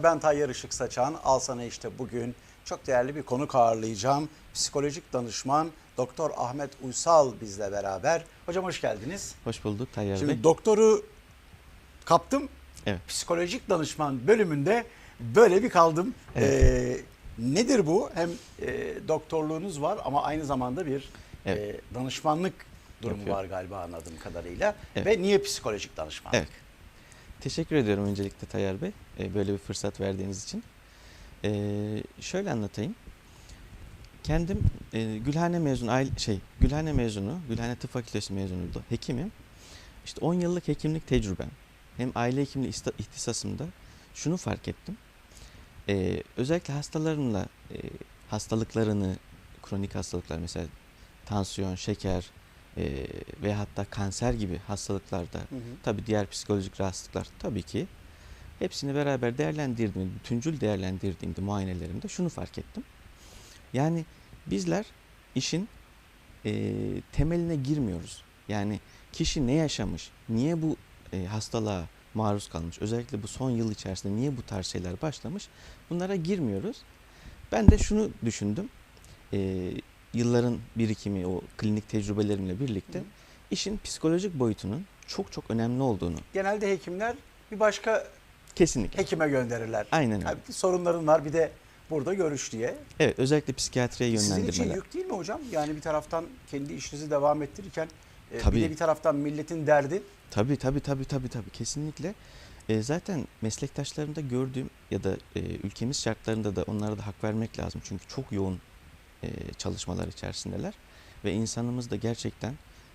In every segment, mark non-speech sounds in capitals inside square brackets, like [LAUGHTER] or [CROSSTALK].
Merhabalar ben Tayyar Işık Saçan. Al sana işte bugün çok değerli bir konuk ağırlayacağım. Psikolojik danışman Doktor Ahmet Uysal bizle beraber. Hocam hoş geldiniz. Hoş bulduk Tayyar Şimdi Bey. doktoru kaptım. Evet. Psikolojik danışman bölümünde böyle bir kaldım. Ee, nedir bu? Hem e, doktorluğunuz var ama aynı zamanda bir Evet. e, danışmanlık durumu Yapıyorum. var galiba anladığım kadarıyla. Evet. Ve niye psikolojik danışmanlık? Evet. Teşekkür ediyorum öncelikle Tayyar Bey e, böyle bir fırsat verdiğiniz için. E, şöyle anlatayım. Kendim e, Gülhane mezunu, aile, şey Gülhane mezunu, Gülhane Tıp Fakültesi mezunuydu. Hekimim. İşte 10 yıllık hekimlik tecrübem. Hem aile hekimliği ihtisasımda şunu fark ettim. E, özellikle hastalarımla e, hastalıklarını, kronik hastalıklar mesela tansiyon, şeker e, ve hatta kanser gibi hastalıklarda Hı hı. Tabii diğer psikolojik rahatsızlıklar tabii ki. Hepsini beraber değerlendirdiğimde, bütüncül değerlendirdiğimde muayenelerimde şunu fark ettim. Yani bizler işin e, temeline girmiyoruz. Yani kişi ne yaşamış, niye bu e, hastalığa maruz kalmış, özellikle bu son yıl içerisinde niye bu tarz şeyler başlamış bunlara girmiyoruz. Ben de şunu düşündüm. E, yılların birikimi, o klinik tecrübelerimle birlikte Hı. işin psikolojik boyutunun çok çok önemli olduğunu Genelde hekimler bir başka kesinlikle. hekime gönderirler. Aynen öyle. Yani sorunların var bir de burada görüş diye. Evet özellikle psikiyatriye Sizin için yönlendirmeler. yük değil mi hocam? Yani bir taraftan kendi işinizi devam ettirirken e, bir Tabii. de bir taraftan milletin derdi. Tabii tabii tabii tabii tabii kesinlikle. E, zaten meslektaşlarımda gördüğüm ya da e, ülkemiz şartlarında da onlara da hak vermek lazım. Çünkü çok yoğun e, çalışmalar içerisindeler. Ve insanımız da gerçekten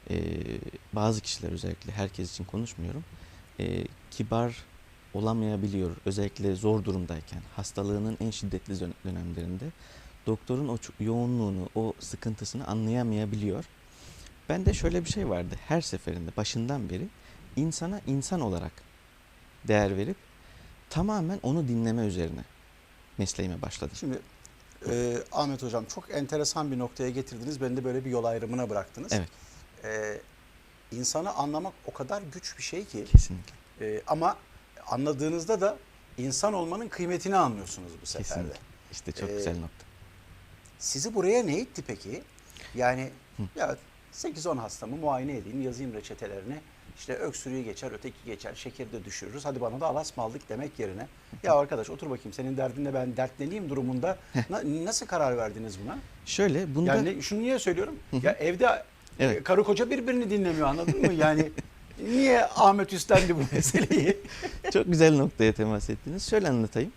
e, bazı kişiler özellikle herkes için konuşmuyorum. e, kibar olamayabiliyor. Özellikle zor durumdayken hastalığının en şiddetli dön- dönemlerinde doktorun o yoğunluğunu, o sıkıntısını anlayamayabiliyor. Bende şöyle bir şey vardı. Her seferinde başından beri insana insan olarak değer verip tamamen onu dinleme üzerine mesleğime başladım. Şimdi e, Ahmet hocam çok enteresan bir noktaya getirdiniz. Beni de böyle bir yol ayrımına bıraktınız. Evet, E, insanı anlamak o kadar güç bir şey ki. kesinlikle. E, ama anladığınızda da insan olmanın kıymetini anlıyorsunuz bu seferde. Kesinlikle. İşte çok Ee, güzel nokta. Sizi buraya ne itti peki? Yani Hı. ya 8-10 hastamı muayene edeyim, yazayım reçetelerini. İşte öksürüğü geçer, öteki geçer, şekeri de düşürürüz. Hadi bana da alas mı aldık demek yerine. Ya arkadaş otur bakayım senin derdinle ben dertleneyim durumunda. Na- nasıl karar verdiniz buna? Şöyle bunda Yani şunu niye söylüyorum? Hı hı. Ya evde Evet. karı koca birbirini dinlemiyor anladın mı? Yani niye Ahmet üstlendi bu meseleyi? [LAUGHS] çok güzel noktaya temas ettiniz. Şöyle anlatayım.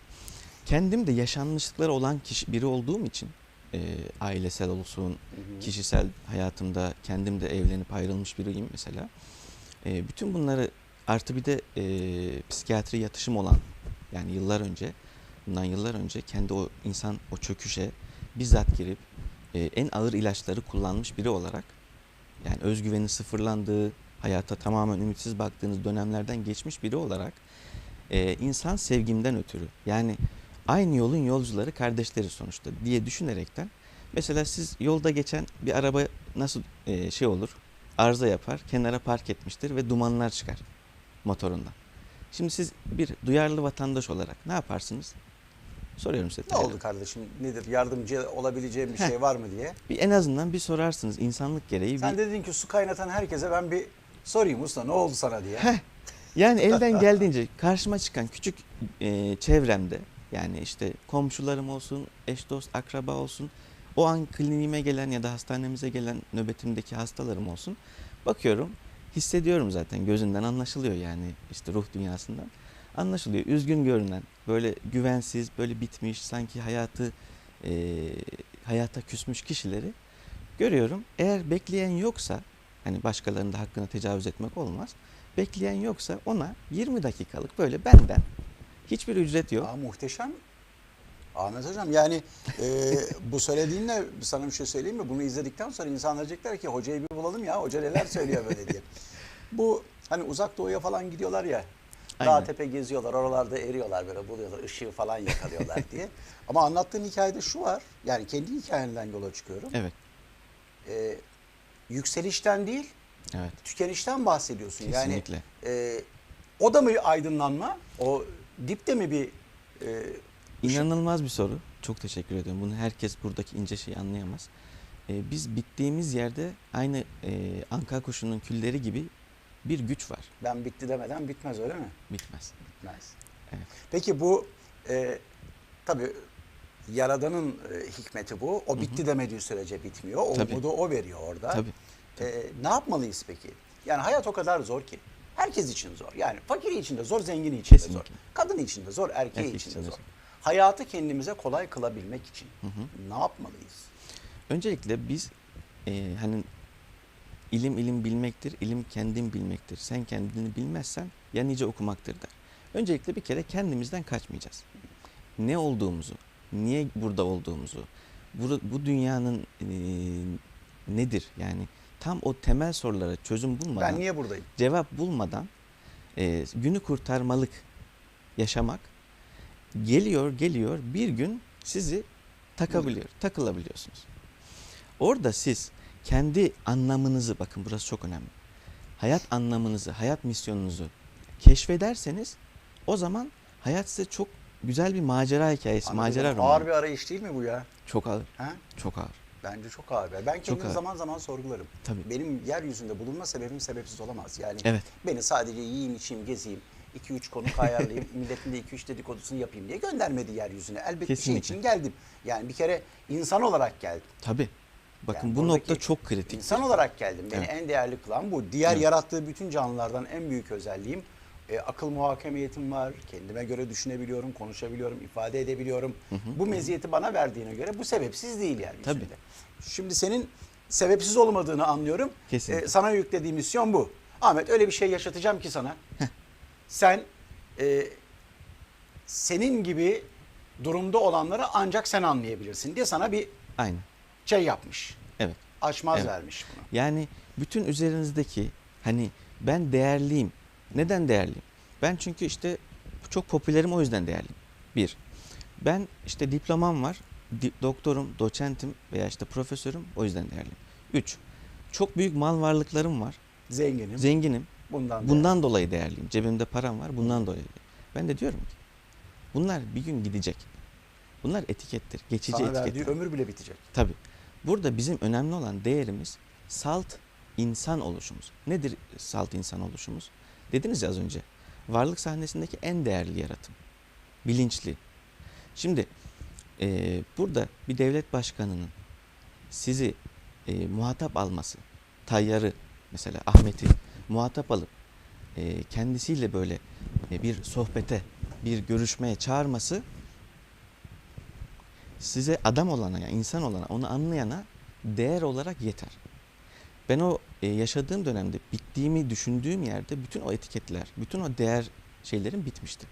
Kendim de yaşanmışlıkları olan kişi biri olduğum için e, ailesel olsun, kişisel hayatımda kendim de evlenip ayrılmış biriyim mesela. E, bütün bunları artı bir de e, psikiyatri yatışım olan yani yıllar önce bundan yıllar önce kendi o insan o çöküşe bizzat girip e, en ağır ilaçları kullanmış biri olarak yani özgüveni sıfırlandığı hayata tamamen ümitsiz baktığınız dönemlerden geçmiş biri olarak e, insan sevgimden ötürü yani aynı yolun yolcuları kardeşleri sonuçta diye düşünerekten mesela siz yolda geçen bir araba nasıl e, şey olur arıza yapar kenara park etmiştir ve dumanlar çıkar motorundan. Şimdi siz bir duyarlı vatandaş olarak ne yaparsınız? Soruyorum size. ne oldu kardeşim? Nedir? Yardımcı olabileceğim bir Heh. şey var mı diye. Bir en azından bir sorarsınız insanlık gereği. Sen bir, dedin ki su kaynatan herkese ben bir sorayım usta ne oldu sana diye. Heh, yani elden [LAUGHS] geldiğince karşıma çıkan küçük e, çevremde yani işte komşularım olsun, eş dost, akraba olsun, o an kliniğime gelen ya da hastanemize gelen nöbetimdeki hastalarım olsun. Bakıyorum, hissediyorum zaten gözünden anlaşılıyor yani işte ruh dünyasından. Anlaşılıyor. Üzgün görünen, böyle güvensiz, böyle bitmiş, sanki hayatı e, hayata küsmüş kişileri görüyorum. Eğer bekleyen yoksa, hani başkalarının da hakkına tecavüz etmek olmaz. Bekleyen yoksa ona 20 dakikalık böyle benden hiçbir ücret yok. Aa, muhteşem. Ahmet Hocam yani e, bu söylediğinle sana bir şey söyleyeyim mi? Bunu izledikten sonra insanlar diyecekler ki hocayı bir bulalım ya. Hoca neler söylüyor böyle diye. [LAUGHS] Bu hani uzak doğuya falan gidiyorlar ya. Dağ tepe geziyorlar. Oralarda eriyorlar böyle buluyorlar. ışığı falan yakalıyorlar diye. [LAUGHS] Ama anlattığın hikayede şu var. Yani kendi hikayenden yola çıkıyorum. Evet, E, yükselişten değil evet. tükenişten bahsediyorsun. Yani Kesinlikle. e, o da mı aydınlanma? O dipte mi bir e, İnanılmaz bir soru. Çok teşekkür ediyorum. Bunu herkes buradaki ince şeyi anlayamaz. Ee, biz bittiğimiz yerde aynı e, anka kuşunun külleri gibi bir güç var. ben bitti demeden bitmez öyle mi? Bitmez. Bitmez. Evet. Peki bu e, tabii Yaradan'ın e, hikmeti bu. O bitti demediği sürece bitmiyor. O Tabii. umudu o veriyor orada. Tabii. E, ne yapmalıyız peki? Yani hayat o kadar zor ki. Herkes için zor. Yani fakiri için de zor, zengini için de zor. Kadın için de zor, erkeği Erkek için de zor. zor. Hayatı kendimize kolay kılabilmek için ne yapmalıyız? Öncelikle biz e, hani ilim ilim bilmektir, ilim kendin bilmektir. Sen kendini bilmezsen ya nice okumaktır der. Öncelikle bir kere kendimizden kaçmayacağız. Ne olduğumuzu, niye burada olduğumuzu, bu, bu dünyanın e, nedir yani tam o temel sorulara çözüm bulmadan, Ben niye buradayım? cevap bulmadan e, günü kurtarmalık yaşamak geliyor geliyor bir gün sizi takabiliyor, takılabiliyorsunuz. Orada siz kendi anlamınızı bakın burası çok önemli. Hayat anlamınızı, hayat misyonunuzu keşfederseniz o zaman hayat size çok güzel bir macera hikayesi, Anladım. macera Ağır romanı. bir arayış değil mi bu ya? Çok ağır, Ha? çok ağır. Bence çok ağır. Ben kendimi ağır. zaman zaman sorgularım. Tabii. Benim yeryüzünde bulunma sebebim sebepsiz olamaz. Yani Evet. beni sadece yiyeyim, içeyim, gezeyim, 2-3 konuk ayarlayayım, [LAUGHS] milletin de 2-3 dedikodusunu yapayım diye göndermedi yeryüzüne. Elbette şey Kesinlikle. için geldim. Yani bir kere insan olarak geldim. Tabii. Bakın Yani bu nokta çok kritik. İnsan olarak geldim. Beni Evet. en değerli kılan bu. Diğer Evet. yarattığı bütün canlılardan en büyük özelliğim e, akıl muhakemeniyetim var. Kendime göre düşünebiliyorum, konuşabiliyorum, ifade edebiliyorum. Bu meziyeti bana verdiğine göre bu sebepsiz değil yeryüzünde. Tabii. Şimdi senin sebepsiz olmadığını anlıyorum. Kesinlikle. E, sana yüklediğim misyon bu. Ahmet öyle bir şey yaşatacağım ki sana. Sen e, senin gibi durumda olanları ancak sen anlayabilirsin diye sana bir Aynen. şey yapmış. Evet. Açmaz Evet. vermiş bunu. Yani bütün üzerinizdeki hani ben değerliyim. Neden değerliyim? Ben çünkü işte çok popülerim o yüzden değerliyim. Bir. Ben işte diplomam var. di- doktorum, doçentim veya işte profesörüm o yüzden değerliyim. Üç. Çok büyük mal varlıklarım var. Zenginim. Zenginim. Bundan Bundan dolayı değerliyim. Cebimde param var. Bundan dolayı. Ben de diyorum ki bunlar bir gün gidecek. Bunlar etikettir. Geçici sana etikettir. verdiği ömür bile bitecek. Tabii. Burada bizim önemli olan değerimiz salt insan oluşumuz. Nedir salt insan oluşumuz? Dediniz ya az önce. Varlık sahnesindeki en değerli yaratım. Bilinçli. Şimdi eee, burada bir devlet başkanının sizi eee, muhatap alması, Tayyar'ı mesela Ahmet'i muhatap alıp eee, kendisiyle böyle e, bir sohbete, bir görüşmeye çağırması size adam olana, yani insan olana, onu anlayana değer olarak yeter. Ben o e, yaşadığım dönemde bittiğimi düşündüğüm yerde bütün o etiketler, bütün o değer şeylerin bitmişti.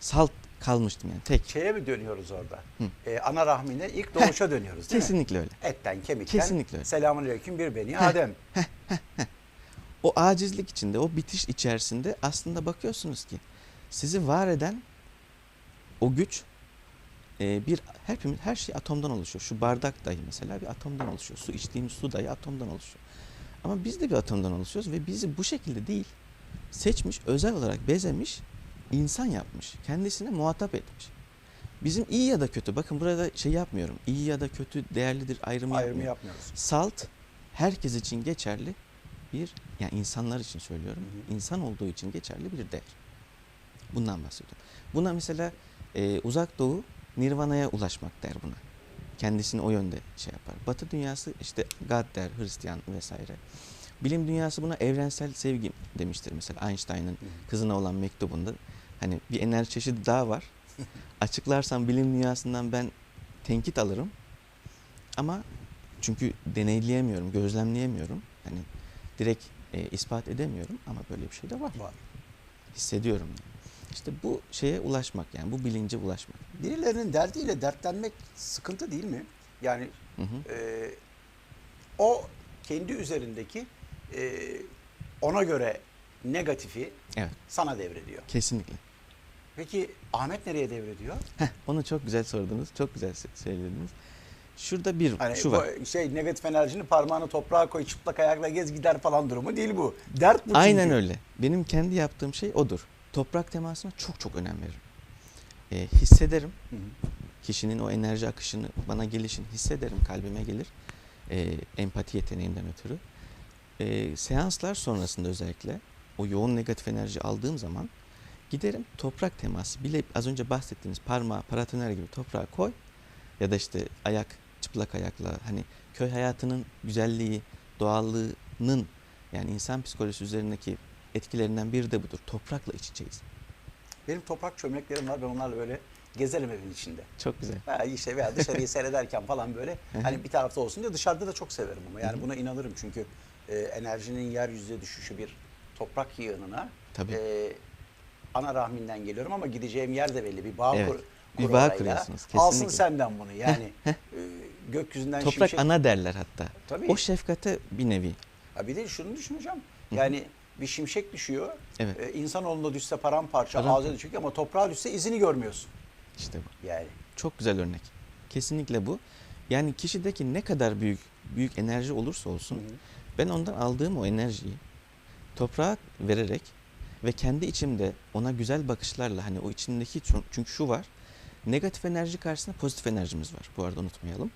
Salt kalmıştım yani tek. Şeye mi dönüyoruz orada? Hı. Ee, ana rahmine ilk doğuşa dönüyoruz değil mi? Kesinlikle öyle. Etten, kemikten. Kesinlikle öyle. Selamünaleyküm bir beni Adem. O acizlik içinde, o bitiş içerisinde aslında bakıyorsunuz ki sizi var eden o güç e, bir hepimiz her şey atomdan oluşuyor. Şu bardak dahi mesela bir atomdan oluşuyor. Su içtiğimiz su dahi atomdan oluşuyor. Ama biz de bir atomdan oluşuyoruz ve bizi bu şekilde değil seçmiş, özel olarak bezemiş, insan yapmış. Kendisine muhatap etmiş. Bizim iyi ya da kötü, bakın burada şey yapmıyorum. İyi ya da kötü değerlidir ayrımı, Ayrımı yapmıyorum. yapmıyoruz. Salt herkes için geçerli bir yani insanlar için söylüyorum. Hı hı. insan olduğu için geçerli bir değer. Bundan bahsediyorum. Buna mesela e, uzak doğu nirvana'ya ulaşmak der buna. Kendisini o yönde şey yapar. Batı dünyası işte God der, Hristiyan vesaire. Bilim dünyası buna evrensel sevgi demiştir mesela Einstein'ın kızına olan mektubunda. Hani bir enerji çeşidi daha var. [LAUGHS] Açıklarsam bilim dünyasından ben tenkit alırım. Ama çünkü deneyleyemiyorum, gözlemleyemiyorum. Hani direkt e, ispat edemiyorum ama böyle bir şey de var. Var. Hissediyorum. Yani. İşte bu şeye ulaşmak yani bu bilince ulaşmak. Birilerinin derdiyle dertlenmek sıkıntı değil mi? Yani Hı hı. e, o kendi üzerindeki e, ona göre negatifi Evet, sana devrediyor. kesinlikle. Peki Ahmet nereye devrediyor? Heh, onu çok güzel sordunuz, çok güzel söylediniz. Şurada bir Hani şu var. şey negatif enerjini parmağını toprağa koy çıplak ayakla gez gider falan durumu değil bu. Dert bu çünkü. Aynen öyle. Benim kendi yaptığım şey odur. Toprak temasına çok çok önem veririm. Ee, hissederim. Hı hı. Kişinin o enerji akışını bana gelişini hissederim. Kalbime gelir. Ee, empati yeteneğimden ötürü. Ee, seanslar sonrasında özellikle o yoğun negatif enerji aldığım zaman giderim toprak teması bile az önce bahsettiğiniz parmağı paratoner gibi toprağa koy ya da işte ayak çıplak ayakla hani köy hayatının güzelliği doğallığının yani insan psikolojisi üzerindeki etkilerinden biri de budur. Toprakla iç içeyiz. Benim toprak çömleklerim var ben onlarla böyle gezerim evin içinde. Çok güzel. Ha, işte veya dışarıyı seyrederken [LAUGHS] falan böyle hani bir tarafta olsun diye dışarıda da çok severim ama yani buna inanırım çünkü e, enerjinin yeryüzüne düşüşü bir toprak yığınına Tabii. e, ana rahminden geliyorum ama gideceğim yer de belli bir bağ Evet, kur, bir bağ orayla. kuruyorsunuz, Alsın kesinlikle. senden bunu yani e, gökyüzünden Toprak şimşek. ana derler hatta. Tabii. O şefkate bir nevi. Ha bir de şunu düşüneceğim. Yani bir şimşek düşüyor. Evet. E, insanoğluna düşse paramparça, Paramparça. ağzına düşüyor ama toprağa düşse izini görmüyorsun. İşte bu. Yani Çok güzel örnek. Kesinlikle bu. Yani kişideki ne kadar büyük büyük enerji olursa olsun ben ondan aldığım o enerjiyi toprağa vererek ve kendi içimde ona güzel bakışlarla hani o içindeki çünkü şu var. Negatif enerji karşısında pozitif enerjimiz var. Bu arada unutmayalım.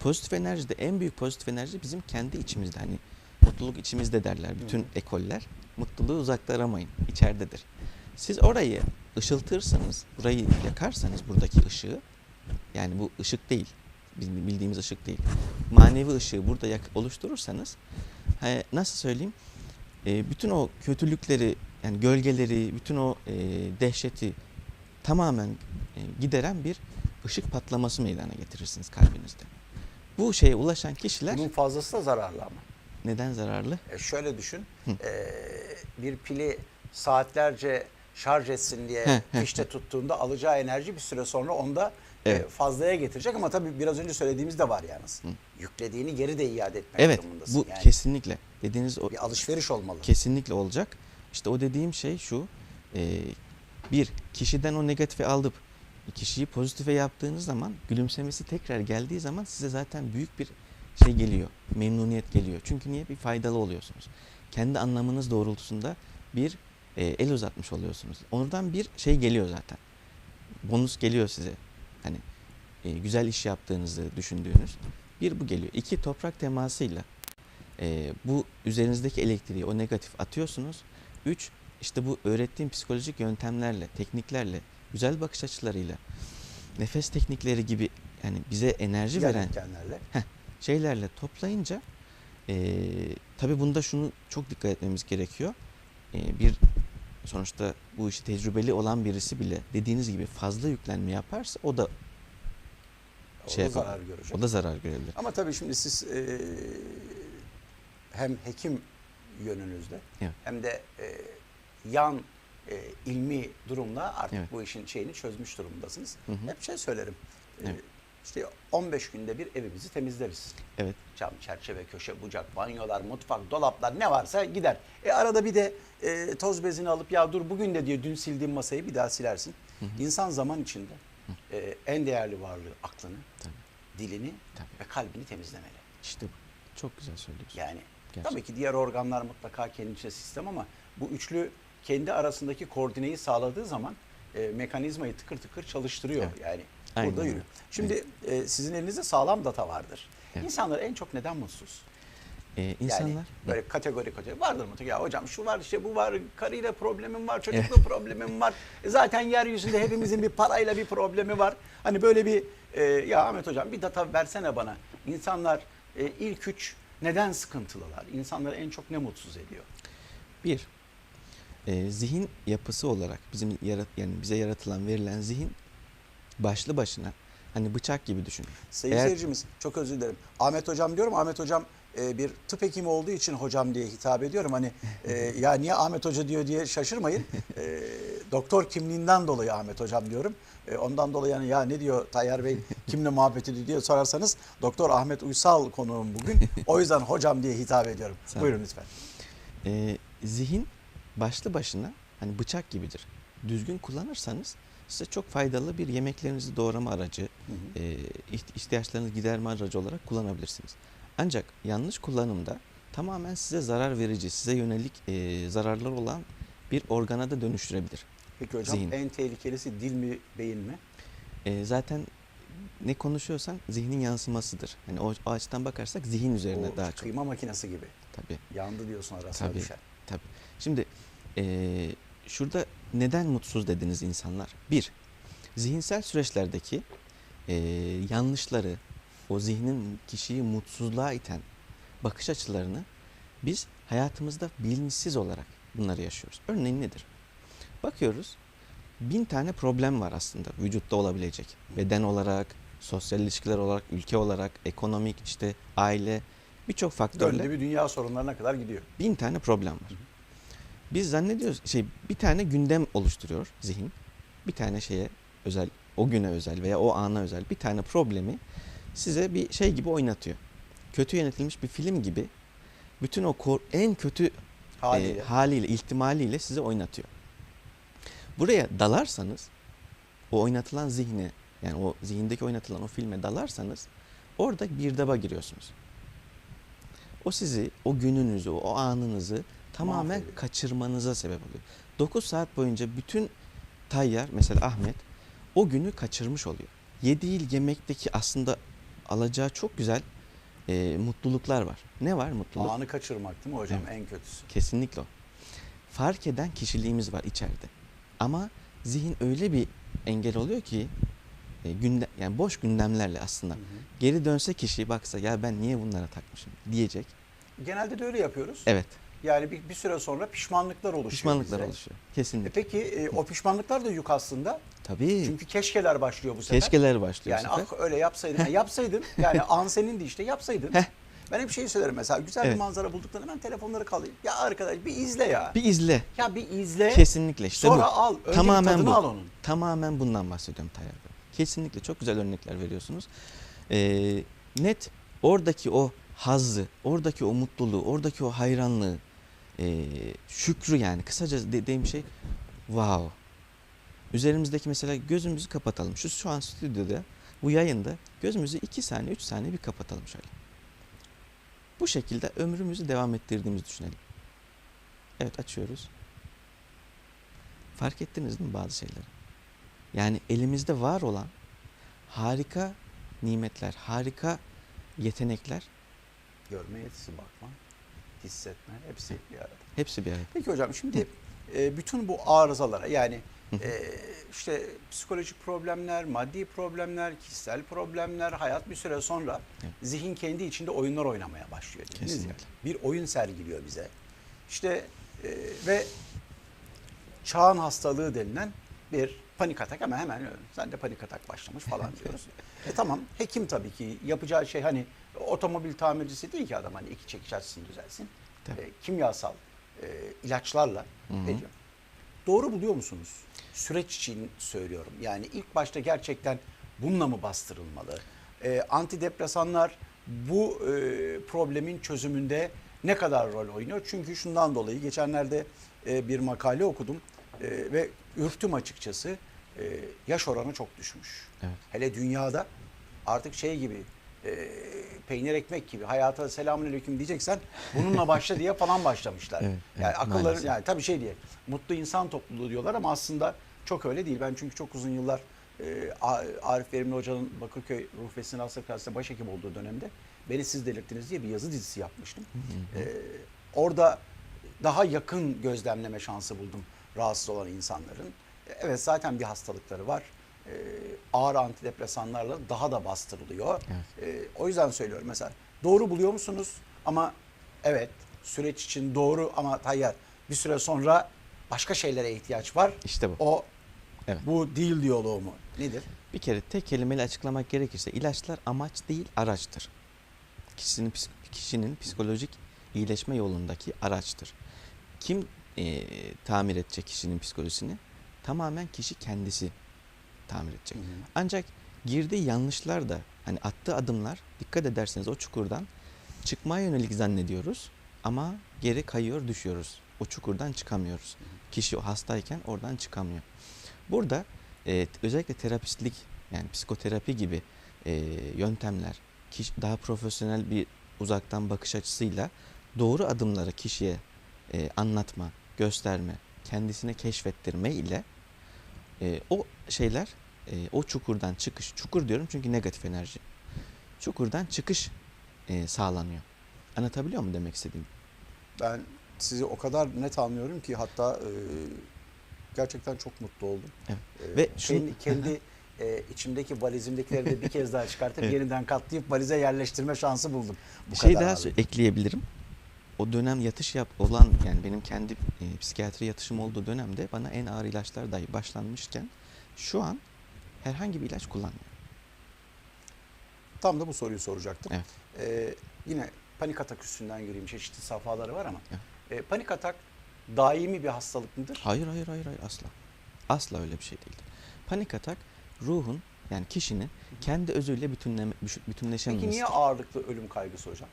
Pozitif enerjide en büyük pozitif enerji bizim kendi içimizde hani mutluluk içimizde derler bütün ekoller. Mutluluğu uzakta aramayın, içeridedir. Siz orayı ışıltırsanız, burayı yakarsanız buradaki ışığı yani bu ışık değil. Bizim bildiğimiz ışık değil. Manevi ışığı burada yak- oluşturursanız nasıl söyleyeyim? E, bütün o kötülükleri yani gölgeleri, bütün o e, dehşeti tamamen e, gideren bir ışık patlaması meydana getirirsiniz kalbinizde. Bu şeye ulaşan kişiler bunun fazlası da zararlı ama. neden zararlı? E şöyle düşün. Hı. e, bir pili saatlerce şarj etsin diye fişte tuttuğunda alacağı enerji bir süre sonra onda e, Evet. fazlaya getirecek ama tabii biraz önce söylediğimiz de var yalnız. Yüklediğini geri de iade etmek Evet, durumundasın. bu yani kesinlikle dediğiniz o bir alışveriş olmalı. kesinlikle olacak. İşte o dediğim şey şu. e, bir kişiden o negatifi alıp kişiyi pozitife yaptığınız zaman gülümsemesi tekrar geldiği zaman size zaten büyük bir şey geliyor. Memnuniyet geliyor. Çünkü niye? Bir faydalı oluyorsunuz. Kendi anlamınız doğrultusunda bir e, el uzatmış oluyorsunuz. Oradan bir şey geliyor zaten. Bonus geliyor size. Hani e, güzel iş yaptığınızı düşündüğünüz. Bir bu geliyor. İki toprak temasıyla e, bu üzerinizdeki elektriği o negatif atıyorsunuz. Üç işte bu öğrettiğim psikolojik yöntemlerle, tekniklerle, güzel bakış açılarıyla, nefes teknikleri gibi yani bize enerji Diğer veren etkenlerle. şeylerle toplayınca e, tabii bunda şunu çok dikkat etmemiz gerekiyor. E, bir sonuçta bu işi tecrübeli olan birisi bile dediğiniz gibi fazla yüklenme yaparsa o da O şey da yapar. zarar görecek. o da zarar görebilir. Ama tabii şimdi siz e, hem hekim yönünüzde Evet. hem de e, yan e, ilmi durumla artık Evet. bu işin şeyini çözmüş durumdasınız. Hı hı. Hep şey söylerim. e, Evet. işte 15 günde bir evimizi temizleriz. Evet. Cam, çerçeve, köşe, bucak, banyolar, mutfak, dolaplar ne varsa gider. E arada bir de e, toz bezini alıp ya dur bugün de diyor dün sildiğim masayı bir daha silersin. İnsan zaman içinde e, en değerli varlığı aklını, Tabii. dilini Tabii. ve kalbini temizlemeli. İşte bu. Çok güzel söylüyorsun. Yani Gerçekten. tabii ki diğer organlar mutlaka kendi içinde sistem ama bu üçlü kendi arasındaki koordineyi sağladığı zaman e, mekanizmayı tıkır tıkır çalıştırıyor. Evet. Yani Aynen burada yürüyor. Şimdi e, sizin elinizde sağlam data vardır. Evet. İnsanlar en çok neden mutsuz? E, insanlar Yani böyle kategori kategori vardır mı? Ya hocam şu var işte bu var, karıyla problemim var, çocukla problemim var. E zaten yeryüzünde hepimizin bir parayla bir problemi var. Hani böyle bir e, ya Ahmet hocam bir data versene bana. İnsanlar e, ilk üç neden sıkıntılılar? İnsanları en çok ne mutsuz ediyor? Bir, e, zihin yapısı olarak bizim yarat yani bize yaratılan verilen zihin başlı başına hani bıçak gibi düşün. Sayın Eğer- seyircimiz çok özür dilerim. Ahmet hocam diyorum. Ahmet hocam e, bir tıp hekimi olduğu için hocam diye hitap ediyorum. Hani e, [LAUGHS] ya niye Ahmet hoca diyor diye şaşırmayın. E, doktor kimliğinden dolayı Ahmet hocam diyorum. E, ondan dolayı yani ya ne diyor Tayyar Bey kimle muhabbet ediyor diye sorarsanız Doktor Ahmet Uysal konuğum bugün. O yüzden hocam diye hitap ediyorum. Buyurun lütfen. E, zihin başlı başına hani bıçak gibidir. düzgün kullanırsanız size çok faydalı bir yemeklerinizi doğrama aracı, Hı hı. e, iht- ihtiyaçlarınızı giderme aracı olarak kullanabilirsiniz. Ancak yanlış kullanımda tamamen size zarar verici, size yönelik e, zararlar olan bir organa da dönüştürebilir. Peki hocam Zihin. en tehlikelisi dil mi beyin mi? E, zaten ne konuşuyorsan zihnin yansımasıdır. Hani o, o açıdan bakarsak zihin üzerine O daha çok. kıyma makinesi gibi. Tabii. Yandı diyorsun arasına Tabii. düşer. Tabii. Şimdi eee, şurada neden mutsuz dediniz insanlar? Bir, zihinsel süreçlerdeki eee, yanlışları, o zihnin kişiyi mutsuzluğa iten bakış açılarını biz hayatımızda bilinçsiz olarak bunları yaşıyoruz. Örneğin nedir? Bakıyoruz, bin tane problem var aslında vücutta olabilecek. Beden olarak, sosyal ilişkiler olarak, ülke olarak, ekonomik, işte aile, birçok faktörle Döndü bir dünya sorunlarına kadar gidiyor. bin tane problem var. Biz zannediyoruz şey bir tane gündem oluşturuyor zihin. Bir tane şeye özel, o güne özel veya o ana özel bir tane problemi size bir şey gibi oynatıyor. Kötü yönetilmiş bir film gibi bütün o en kötü Haliyle. e, haliyle, ihtimaliyle size oynatıyor. Buraya dalarsanız o oynatılan zihne yani o zihindeki oynatılan o filme dalarsanız orada girdaba giriyorsunuz. O sizi, o gününüzü, o anınızı tamamen Mahvediyor. kaçırmanıza sebep oluyor. 9 saat boyunca bütün tayyar mesela Ahmet o günü kaçırmış oluyor. Yediği yemekteki aslında alacağı çok güzel e, mutluluklar var. Ne var mutluluk? Anı kaçırmak değil mi hocam Evet. en kötüsü? Kesinlikle o. Fark eden kişiliğimiz var içeride. Ama zihin öyle bir engel oluyor ki e, günde, yani boş gündemlerle aslında Hı hı. geri dönse kişi baksa ya ben niye bunlara takmışım diyecek. Genelde de öyle yapıyoruz. Evet. Yani bir, bir süre sonra pişmanlıklar oluşuyor Pişmanlıklar bizde. oluşuyor. E Kesinlikle. peki e, o pişmanlıklar da yük aslında. Tabii. Çünkü keşkeler başlıyor bu sefer. Keşkeler başlıyor Yani bu sefer. ah öyle yapsaydın. Ha, yapsaydın yani an senindi işte yapsaydın. Heh. Ben hep şeyi söylerim mesela güzel Evet. bir manzara bulduklarında hemen telefonları kalayım. Ya arkadaş bir izle ya. Bir izle. Ya bir izle. Kesinlikle işte sonra bu. al. Önce Tamamen bu. al onun. Tamamen bundan bahsediyorum Tayyar Bey. Kesinlikle çok güzel örnekler veriyorsunuz. Ee, net oradaki o hazzı, oradaki o mutluluğu, oradaki o hayranlığı, ee, şükrü yani kısaca dediğim şey wow. Üzerimizdeki mesela gözümüzü kapatalım. Şu şu an stüdyoda bu yayında gözümüzü iki saniye, üç saniye bir kapatalım şöyle. Bu şekilde ömrümüzü devam ettirdiğimizi düşünelim. Evet açıyoruz. Fark ettiniz mi bazı şeyleri? Yani elimizde var olan harika nimetler, harika yetenekler Görme yetisi bakma, hissetme hepsi bir arada. hepsi bir arada. Peki hocam şimdi e, bütün bu arızalara yani e, işte psikolojik problemler, maddi problemler, kişisel problemler hayat bir süre sonra Evet. zihin kendi içinde oyunlar oynamaya başlıyor. dediniz ya. Kesinlikle. Bir oyun sergiliyor bize. İşte e, ve çağın hastalığı denilen bir panik atak ama hemen öyle. Sen de panik atak başlamış falan diyoruz. [LAUGHS] e tamam hekim tabii ki yapacağı şey hani otomobil tamircisi değil ki adam hani iki çekiç açsın düzelsin. Tabii. E, kimyasal e, ilaçlarla ediyor. Doğru buluyor musunuz? Süreç için söylüyorum. Yani ilk başta gerçekten bununla mı bastırılmalı? E, antidepresanlar bu e, problemin çözümünde ne kadar rol oynuyor? Çünkü şundan dolayı geçenlerde e, bir makale okudum e, ve ürktüm açıkçası. E, yaş oranı çok düşmüş. Evet. Hele dünyada artık şey gibi e, peynir ekmek gibi hayata selamünaleyküm diyeceksen bununla başla diye falan başlamışlar. [LAUGHS] Evet, yani evet, akılları maalesef. yani tabii şey diye mutlu insan topluluğu diyorlar ama aslında çok öyle değil. Ben çünkü çok uzun yıllar e, Arif Verimli Hoca'nın Bakırköy Ruh ve Sinir Hastalığı Klasi'nde başhekim olduğu dönemde beni siz delirttiniz diye bir yazı dizisi yapmıştım. E, orada daha yakın gözlemleme şansı buldum rahatsız olan insanların. Evet zaten bir hastalıkları var. E, ağır antidepresanlarla daha da bastırılıyor. E, o yüzden söylüyorum mesela doğru buluyor musunuz? Ama evet süreç için doğru ama Tayyar bir süre sonra başka şeylere ihtiyaç var. İşte bu. O Evet. bu değil diyaloğu mu? Nedir? Bir kere tek kelimeyle açıklamak gerekirse ilaçlar amaç değil araçtır. Kişinin kişinin psikolojik iyileşme yolundaki araçtır. Kim eee, tamir edecek kişinin psikolojisini? Tamamen kişi kendisi tamir edecek. Hı hı. Ancak girdiği yanlışlar da hani attığı adımlar dikkat ederseniz o çukurdan çıkmaya yönelik zannediyoruz ama geri kayıyor düşüyoruz. o çukurdan çıkamıyoruz. Kişi o hastayken oradan çıkamıyor. Burada e, özellikle terapistlik yani psikoterapi gibi e, yöntemler kişi, daha profesyonel bir uzaktan bakış açısıyla doğru adımları kişiye e, anlatma, gösterme, kendisine keşfettirme ile e, o şeyler e, o çukurdan çıkış, çukur diyorum çünkü negatif enerji. Çukurdan çıkış e, sağlanıyor. Anlatabiliyor mu demek istediğim? Ben sizi o kadar net anlıyorum ki hatta e, gerçekten çok mutlu oldum. Evet. E, Ve şunu- kendi, kendi [LAUGHS] e, içimdeki valizimdekileri de bir kez daha çıkartıp Evet. yeniden katlayıp valize yerleştirme şansı buldum. Bu şey kadar daha abi. ekleyebilirim. O dönem yatış yap olan yani benim kendi e, psikiyatri yatışım olduğu dönemde bana en ağır ilaçlar dahi başlanmışken şu an herhangi bir ilaç kullanmıyorum. Tam da bu soruyu soracaktım. Evet. Ee, yine panik atak üstünden göreyim. Çeşitli safhaları var ama. Evet. e, panik atak daimi bir hastalık mıdır? Hayır hayır hayır hayır asla. Asla öyle bir şey değildir. Panik atak ruhun yani kişinin kendi özüyle bütünleme, büş- Peki niye ağırlıklı ölüm kaygısı hocam?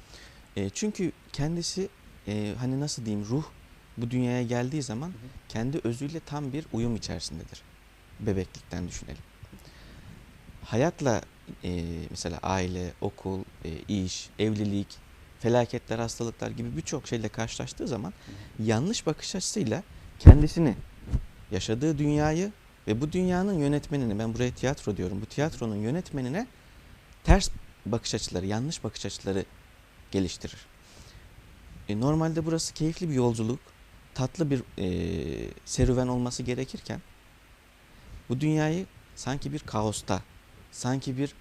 E, çünkü kendisi e, hani nasıl diyeyim ruh bu dünyaya geldiği zaman kendi özüyle tam bir uyum içerisindedir. Bebeklikten düşünelim. Hayatla e, mesela aile, okul, e, iş, evlilik, felaketler, hastalıklar gibi birçok şeyle karşılaştığı zaman yanlış bakış açısıyla kendisini, yaşadığı dünyayı ve bu dünyanın yönetmenini, ben buraya tiyatro diyorum, bu tiyatronun yönetmenine ters bakış açıları, yanlış bakış açıları geliştirir. E, normalde burası keyifli bir yolculuk, tatlı bir e, serüven olması gerekirken bu dünyayı sanki bir kaosta, sanki bir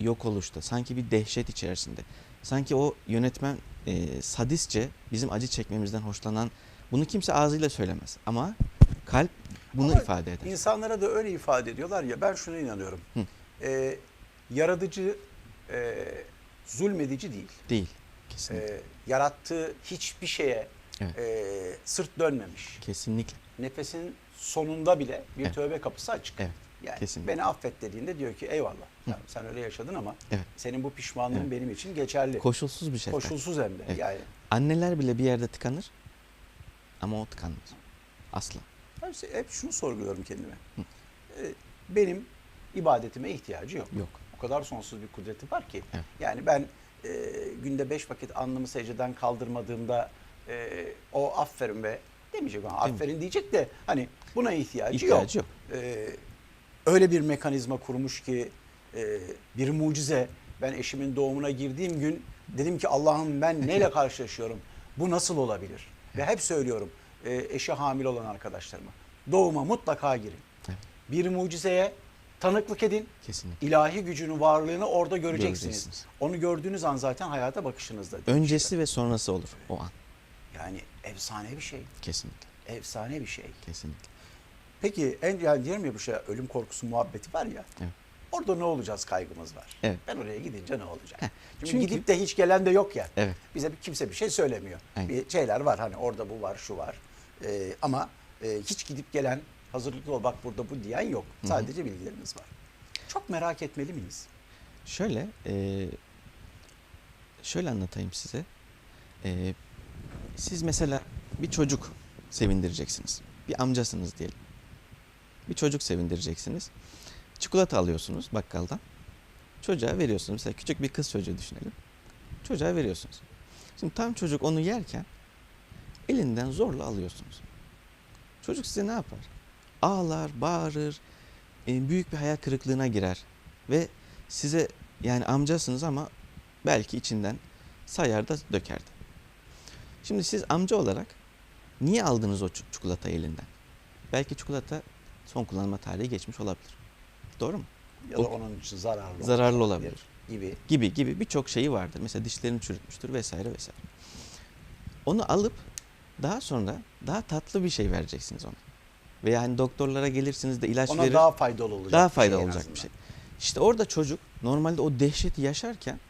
yok oluşta, sanki bir dehşet içerisinde, sanki o yönetmen e, sadistçe bizim acı çekmemizden hoşlanan, bunu kimse ağzıyla söylemez ama kalp bunu Ama ifade eder. İnsanlara da öyle ifade ediyorlar ya ben şuna inanıyorum. Hı. Ee, yaratıcı e, zulmedici değil. Değil. Kesinlikle. Ee, yarattığı hiçbir şeye Evet. e, sırt dönmemiş. Kesinlikle. Nefesin sonunda bile bir Evet. tövbe kapısı açık. Evet. Yani kesinlikle. beni affet dediğinde diyor ki eyvallah. Hı. Ya sen öyle yaşadın ama Evet. senin bu pişmanlığın Evet. benim için geçerli. Koşulsuz bir şefkat. Koşulsuz hem de. Evet. Yani Anneler bile bir yerde tıkanır ama o tıkanmaz. Asla. ben işte hep şunu sorguluyorum kendime. Ee, benim ibadetime ihtiyacı yok. Yok. O kadar sonsuz bir kudreti var ki. Evet. Yani ben e, günde beş vakit alnımı secdeden kaldırmadığımda e, o aferin be demeyecek ama aferin diyecek de hani buna ihtiyacı, İhtiyacı yok. yok. E, öyle bir mekanizma kurmuş ki e, bir mucize. Ben eşimin doğumuna girdiğim gün dedim ki Allah'ım ben neyle karşılaşıyorum? Bu nasıl olabilir? Ve hep söylüyorum e, eşi hamile olan arkadaşlarıma. Doğuma mutlaka girin. Bir mucizeye tanıklık edin. Kesinlikle. İlahi gücünün varlığını orada göreceksiniz. Göreceksiniz. Onu gördüğünüz an zaten hayata bakışınızda. Öncesi ve sonrası olur o an. Yani efsane bir şey. Kesinlikle. Efsane bir şey. Kesinlikle. Peki en yani diyorum ya bu şey ölüm korkusu muhabbeti var ya. Evet. Orada ne olacağız kaygımız var. Evet. Ben oraya gidince ne olacak? Heh, Çünkü, çünkü- gidip de hiç gelen de yok ya. Evet. Bize bir- kimse bir şey söylemiyor. Aynen. Bir şeyler var hani orada bu var şu var. Ee, ama e, hiç gidip gelen hazırlıklı ol bak burada bu diyen yok. hı. Sadece bilgilerimiz var. Çok merak etmeli miyiz? Şöyle, e, şöyle anlatayım size. E, siz mesela bir çocuk sevindireceksiniz. Bir amcasınız diyelim. Bir çocuk sevindireceksiniz. Çikolata alıyorsunuz bakkaldan. Çocuğa veriyorsunuz. Mesela küçük bir kız çocuğu düşünelim. Çocuğa veriyorsunuz. Şimdi tam çocuk onu yerken elinden zorla alıyorsunuz. Çocuk size ne yapar? Ağlar, bağırır, e, büyük bir hayal kırıklığına girer ve size yani amcasınız ama belki içinden sayar da dökerdi. Şimdi siz amca olarak niye aldınız o çikolatayı elinden? Belki çikolata son kullanma tarihi geçmiş olabilir. Doğru mu? Ya da O- onun için zararlı, Zararlı olabilir. gibi. Gibi gibi birçok şeyi vardır. Mesela dişlerini çürütmüştür vesaire vesaire. Onu alıp daha sonra daha tatlı bir şey vereceksiniz ona. Veya hani doktorlara gelirsiniz de ilaç Ona verir. daha faydalı olacak. daha bir faydalı olacak bir şey. İşte orada çocuk normalde o dehşeti yaşarken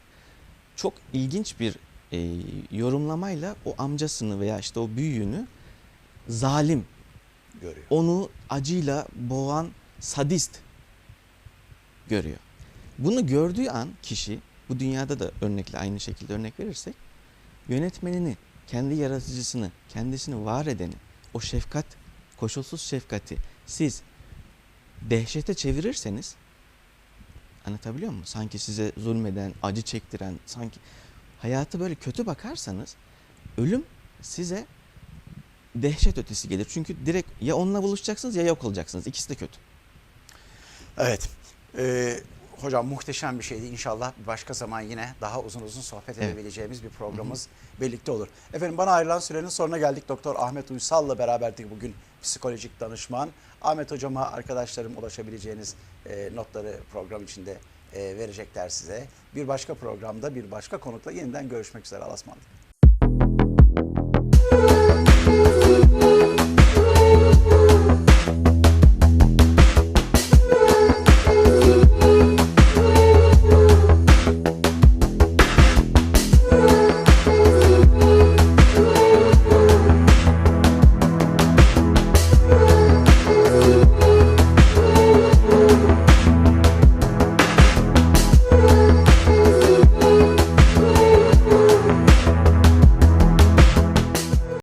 çok ilginç bir e, yorumlamayla o amcasını veya işte o büyüğünü zalim, görüyor. onu acıyla boğan sadist görüyor. Bunu gördüğü an kişi, bu dünyada da örnekle aynı şekilde örnek verirsek, yönetmenini kendi yaratıcısını, kendisini var edeni, o şefkat, koşulsuz şefkati siz dehşete çevirirseniz anlatabiliyor muyum? Sanki size zulmeden, acı çektiren, sanki hayatı böyle kötü bakarsanız ölüm size dehşet ötesi gelir. Çünkü direkt ya onunla buluşacaksınız ya yok olacaksınız. İkisi de kötü. Evet. Ee, hocam muhteşem bir şeydi. İnşallah bir başka zaman yine daha uzun uzun sohbet Evet. edebileceğimiz bir programımız birlikte olur. Efendim bana ayrılan sürenin sonuna geldik. Doktor Ahmet Uysal'la beraberdik bugün psikolojik danışman. Ahmet hocama arkadaşlarım ulaşabileceğiniz e, notları program içinde e, verecekler size. Bir başka programda bir başka konukla yeniden görüşmek üzere. Allah'a ısmarladık.